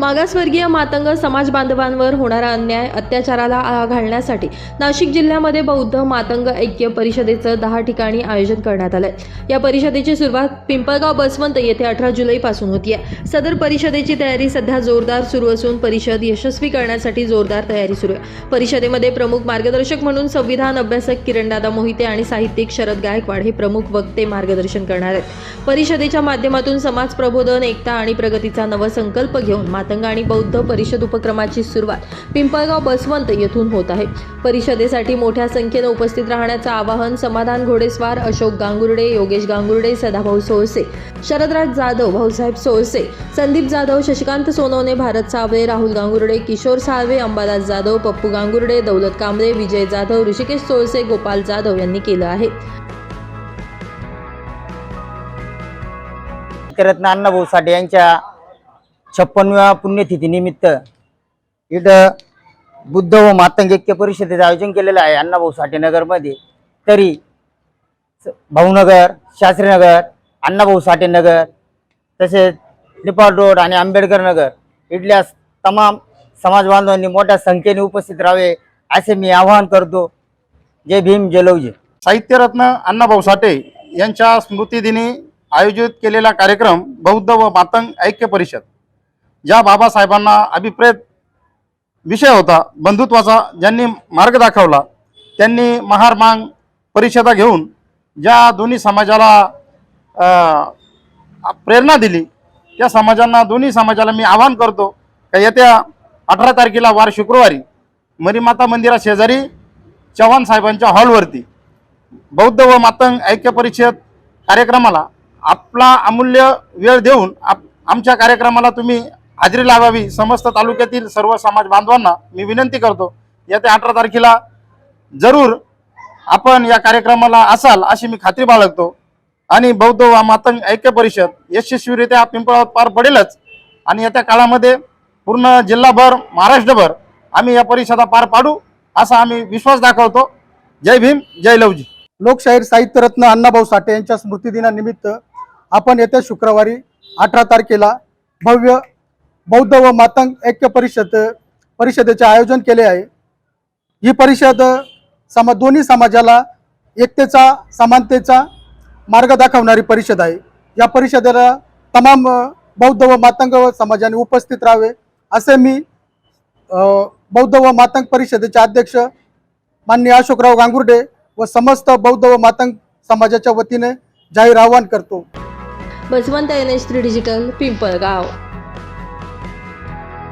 मागासवर्गीय मातंग समाज बांधवांवर होणारा अन्याय अत्याचाराला आळा घालण्यासाठी नाशिक जिल्ह्यामध्ये बौद्ध मातंग ऐक्य परिषदेचं दहा ठिकाणी आयोजन करण्यात आलंय. या परिषदेची सुरुवात पिंपळगाव बसवंत येथे अठरा जुलैपासून होतीये सदर परिषदेची तयारी सध्या जोरदार सुरू असून परिषद यशस्वी करण्यासाठी जोरदार तयारी सुरू आहे. परिषदेमध्ये प्रमुख मार्गदर्शक म्हणून संविधान अभ्यासक किरणदादा मोहिते आणि साहित्यिक शरद गायकवाड हे प्रमुख वक्ते मार्गदर्शन करणार आहेत. परिषदेच्या माध्यमातून समाज प्रबोधन एकता आणि प्रगतीचा नवसंकल्प घेऊन मातंग आणि बौद्ध परिषद उपक्रमाची सुरुवात पिंपळगाव बसवंत येथून होत आहे. परिषदेसाठी मोठ्या संख्येनं उपस्थित राहण्याचं आवाहन समाधान घोडेस्वार अशोक गांगुर्डे योगेश गांगुर्डे सदाभाऊ सोळसे शरदराज जाधव भाऊसाहेब सोळसे संदीप जाधव शशिकांत सोनवणे भारत सावळे राहुल गांगुर्डे किशोर साळवे अंबादास जाधव पप्पू गांगुर्डे दौलत कांबळे विजय जाधव ऋषिकेश सोळसे गोपाल जाधव यांनी केलं आहे. रत्न अण्णाभाऊ साठे यांच्या छप्पनव्या पुण्यतिथीनिमित्त इथं बुद्ध व मातंग ऐक्य परिषदेचं आयोजन केलेलं आहे अण्णाभाऊ साठेनगरमध्ये तरी स- भाऊनगर शास्त्रीनगर अण्णाभाऊ साठेनगर तसेच निपाळ रोड आणि आंबेडकर नगर इथल्या तमाम समाज बांधवांनी मोठ्या संख्येने उपस्थित राहावे असे मी आवाहन करतो. जय भीम जलौजी साहित्यरत्न अण्णाभाऊ साठे यांच्या स्मृतिदिनी आयोजित केलेला कार्यक्रम बौद्ध व मातंग ऐक्य परिषद. ज्या बाबासाहेबांना अभिप्रेत विषय होता बंधुत्वाचा ज्यांनी मार्ग दाखवला त्यांनी महार मांग परिषदा घेऊन ज्या दोन्ही समाजाला प्रेरणा दिली त्या समाजांना दोन्ही समाजाला मी आवाहन करतो का येत्या अठरा तारखेला वार शुक्रवारी मरीमाता मंदिरा शेजारी चव्हाण साहेबांच्या हॉलवरती बौद्ध व मातंग ऐक्य परिषद कार्यक्रमाला आपला अमूल्य वेळ देऊन आप आमच्या कार्यक्रमाला तुम्ही हजेरी लावावी समस्त तालुक्यातील सर्व समाज बांधवांना मी विनंती करतो येत्या अठरा तारखेला जरूर आपण या कार्यक्रमाला असाल अशी मी खात्री बाळगतो. आणि बौद्ध व मातंग ऐक्य परिषद यशस्वीरित्या पिंपळावर पार पडेलच. आणि येत्या काळामध्ये पूर्ण जिल्हाभर महाराष्ट्रभर आम्ही या परिषदा पार पाडू असा आम्ही विश्वास दाखवतो. जय भीम जय लवजी. लोकशाहीर साहित्यरत्न अण्णाभाऊ साठे यांच्या स्मृतिदिनानिमित्त आपण येत्या शुक्रवारी अठरा तारखेला भव्य बौद्ध व मातंग ऐक्य परिषद परिषदेचे आयोजन केले आहे. ही परिषद समा दोन्ही समाजाला एकतेचा समानतेचा मार्ग दाखवणारी परिषद आहे. या परिषदेला तमाम बौद्ध व मातंग समाजाने उपस्थित राहावे असे मी बौद्ध व मातंग परिषदेचे अध्यक्ष माननीय अशोकराव गांगुर्डे व समस्त बौद्ध व मातंग समाजाच्या वतीने जाहीर आवाहन करतो. Baswant N H three digital Pimpalgaon.